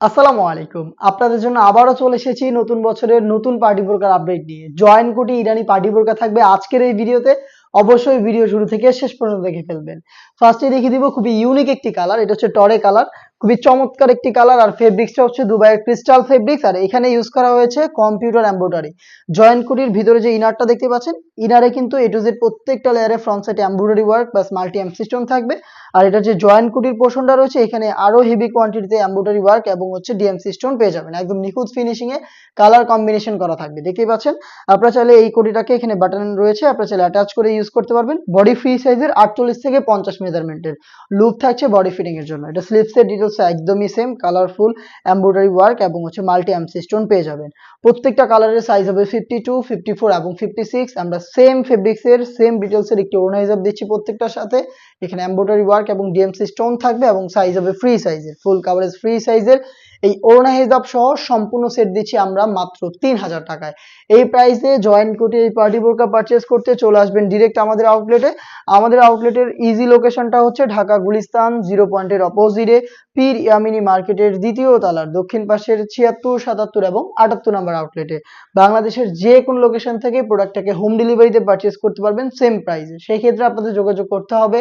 আসসালামু আলাইকুম। আপনাদের জন্য আবারও চলে এসেছি নতুন বছরের নতুন পার্টি বোরকার আপডেট নিয়ে। জয়েন কোটি ইরানি পার্টি বোরকা থাকবে আজকের এই ভিডিওতে। অবশ্যই ভিডিও শুরু থেকে শেষ পর্যন্ত দেখে ফেলবেন। ফার্স্টে দেখিয়ে দিব খুবই ইউনিক একটি কালার এটা হচ্ছে টরে কালার খুবই চমৎকার একটি কালার আর ফেব্রিক্সটা হচ্ছে দুবাইয়ের ক্রিস্টাল ফেব্রিক্স আর এখানে ইউজ করা হয়েছে কম্পিউটার এমব্রয়ডারি জয়েন্ট কুটির ভিতরে যে ইনারটা দেখতে পাচ্ছেন ইনারে কিন্তু এ টু জেড প্রত্যেকটা লেয়ারে ফ্রন্ট সাইডে embroidery work plus multi M system থাকবে। আর এটা যে জয়েন্ট কুটির পোর্শনটা রয়েছে, এখানে আরও হেভি কোয়ান্টিটিতে এমব্রয়ডারি ওয়ার্ক এবং হচ্ছে ডিএমসি স্টোন পেয়ে যাবেন। একদম নিখুঁত ফিনিশিং এ কালার কম্বিনেশন করা থাকবে। দেখতেই পাচ্ছেন? আপনারা চাইলে এই কোটিটাকে এখানে বাটন রয়েছে, আপনারা চাইলে অ্যাটাচ করে ইউজ করতে পারবেন। বডি ফ্রি সাইজের আটচল্লিশ থেকে পঞ্চাশ মেজারমেন্টের লুপ থাকছে বডি ফিটিং এর জন্য। এটা স্লিপসের ডিটেলস একদমই সেম কালারফুল এমব্রয়ডারি ওয়ার্ক এবং হচ্ছে মাল্টি এমসি স্টোন পেয়ে যাবেন। প্রত্যেকটা কালারের সাইজ হবে ফিফটি টু ফিফটি ফোর এবং ফিফটি সিক্স আমরা সেম ফেব্রিক্সের সেম ডিটেলসের একটি হিসাব দিচ্ছি প্রত্যেকটার সাথে। এখানে এমব্রয়ডারি ওয়ার্ক এবং ডিএমসি স্টোন থাকবে এবং সাইজ হবে ফ্রি সাইজের ফুল কাভারেজ ফ্রি সাইজের এই ওড়না হিজাব সহ সম্পূর্ণ সেট দিচ্ছি আমরা মাত্র তিন হাজার টাকায়। এই প্রাইসে জয়েন্ট কোটে এই পার্টি বোরকা পারচেস করতে চলে আসবেন ডিরেক্ট আমাদের আউটলেটে আমাদের আউটলেটের ইজি লোকেশনটা হচ্ছে ঢাকা গুলিস্তান জিরো পয়েন্টের অপোজিটে পীর ইয়ামিনী মার্কেটের দ্বিতীয় তলার দক্ষিণ পাশের ছিয়াত্তর, সাতাত্তর এবং আটাত্তর নম্বর আউটলেটে বাংলাদেশের যে কোনো লোকেশন থেকে প্রোডাক্টটাকে হোম ডেলিভারিতে পারচেস করতে পারবেন সেম প্রাইসে সেই ক্ষেত্রে আপনাদের যোগাযোগ করতে হবে।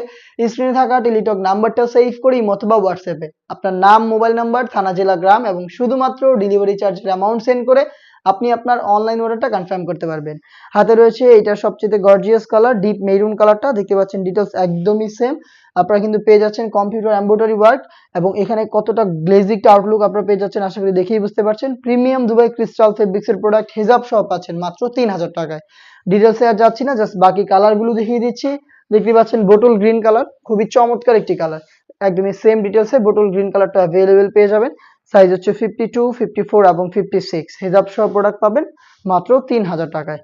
স্ক্রিনে থাকা টেলিটক নাম্বারটা সেভ করি অথবা হোয়াটসঅ্যাপে আপনার নাম মোবাইল নাম্বার থানা, জেলা গ্রাম এবং শুধুমাত্র ডেলিভারি চার্জের অ্যামাউন্ট সেন্ড করে আপনি আপনার অনলাইন অর্ডারটা কনফার্ম করতে পারবেন। হাতে রয়েছে এটা সবচেয়ে গর্জিয়াস কালার ডিপ মেরুন কালারটা দেখতে পাচ্ছেন ডিটেলস একদমই সেম আপনারা কিন্তু পেয়ে যাচ্ছেন কম্পিউটার এমব্রয়ডারি ওয়ার্ক এবং এখানে কতটা গ্লেজিক আউটলুক আপনারা পেয়ে যাচ্ছেন, আশা করি দেখেই বুঝতে পারছেন। প্রিমিয়াম দুবাই ক্রিস্টাল ফেব্রিক্সের প্রোডাক্ট হিজাব সহ পাচ্ছেন মাত্র তিন হাজার টাকায়। ডিটেলসে আর যাচ্ছি না জাস্ট বাকি কালারগুলো দেখিয়ে দিচ্ছি। দেখতে পাচ্ছেন বোটল গ্রিন কালার খুবই চমৎকার একটি কালার একদমই সেম ডিটেলসে বোটল গ্রিন কালারটা অ্যাভেলেবেল পেয়ে যাবেন। সাইজ হচ্ছে ফিফটি টু ফিফটি ফোর এবং ফিফটি সিক্স হিজাব সহ প্রোডাক্ট পাবেন মাত্র তিন হাজার টাকায়।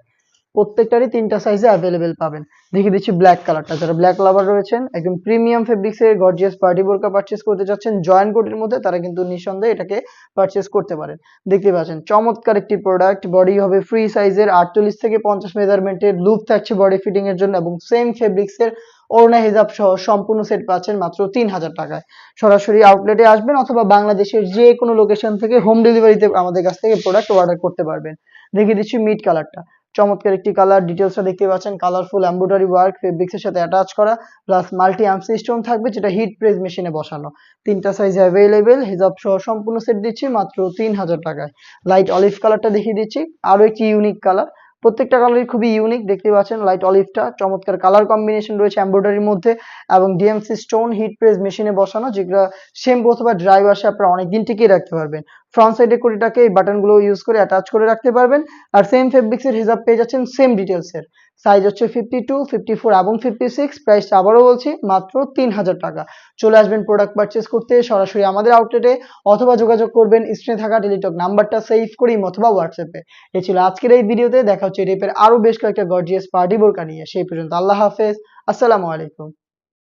প্রত্যেকটারই তিনটা সাইজে অ্যাভেলেবেল পাবেন। দেখিয়ে দিচ্ছি ব্ল্যাক কালারটা যারা ব্ল্যাক লাভার রয়েছেন, একদম প্রিমিয়াম ফেব্রিক্সের গর্জিয়াস পার্টি বোরকা পারচেস করতে চাচ্ছেন জয়েন্ট কোটের মধ্যে, তারা কিন্তু নিঃসন্দেহে এটাকে পারচেস করতে পারেন। দেখতে পাচ্ছেন, চমৎকার একটি প্রোডাক্ট বডি হবে ফ্রি সাইজের আটচল্লিশ থেকে পঞ্চাশ মেজারমেন্টের লুপ থাকছে বডি ফিটিং এর জন্য, এবং সেম ফেব্রিক্সের অরুণা হিজাব সহ সম্পূর্ণ সেট পাচ্ছেন মাত্র তিন হাজার টাকায়। সরাসরি আউটলেটে আসবেন, অথবা বাংলাদেশের যে কোনো লোকেশন থেকে হোম ডেলিভারিতে আমাদের কাছ থেকে প্রোডাক্ট অর্ডার করতে পারবেন। দেখিয়ে দিচ্ছি মিড কালারটা চমৎকার একটি কালার ডিটেলসটা দেখতে পাচ্ছেন কালারফুল এমব্রয়ডারি ওয়ার্ক ফেব্রিক্সের সাথে অ্যাটাচ করা প্লাস মাল্টি আর্ম সিস্টেম থাকবে, যেটা হিট প্রেস মেশিনে বসানো। তিনটা সাইজ অ্যাভেলেবেল হিজাব সহ সম্পূর্ণ সেট দিচ্ছি, মাত্র তিন হাজার টাকায়। লাইট অলিভ কালারটা দেখিয়ে দিচ্ছি, আরও একটি ইউনিক কালার প্রত্যেকটা কালারই খুবই ইউনিক দেখতে পাচ্ছেন লাইট অলিভটা চমৎকার কালার কম্বিনেশন রয়েছে এমব্রয়ডারির মধ্যে, এবং ডিএমসি স্টোন হিট প্রেস মেশিনে বসানো, যেগুলো শ্যাম্পু অথবা ড্রাই ওয়াশে আপনারা অনেক দিন টিকিয়ে রাখতে পারবেন। ফ্রন্ট সাইডে কুড়িটাকে এই বাটনগুলো ইউজ করে অ্যাটাচ করে রাখতে পারবেন, আর সেম ফেব্রিক্সের হিসাব পেয়ে যাচ্ছেন সেম ডিটেলসের সাইজ হচ্ছে ফিফটি টু ফিফটি ফোর এবং ফিফটি সিক্স প্রাইস আবারও বলছি, মাত্র তিন হাজার টাকা। চলে আসবেন প্রোডাক্ট পারচেস করতে সরাসরি আমাদের আউটলেটে অথবা যোগাযোগ করবেন স্ক্রিনে থাকা টেলিটক নাম্বারটা সেভ করি অথবা হোয়াটসঅ্যাপে এ। ছিল আজকের এই ভিডিওতে, দেখা হচ্ছে রেপের আরও বেশ কয়েকটা গর্জিয়াস পার্টি বোরকা নিয়ে। সেই পর্যন্ত আল্লাহ হাফেজ, আসসালামু আলাইকুম।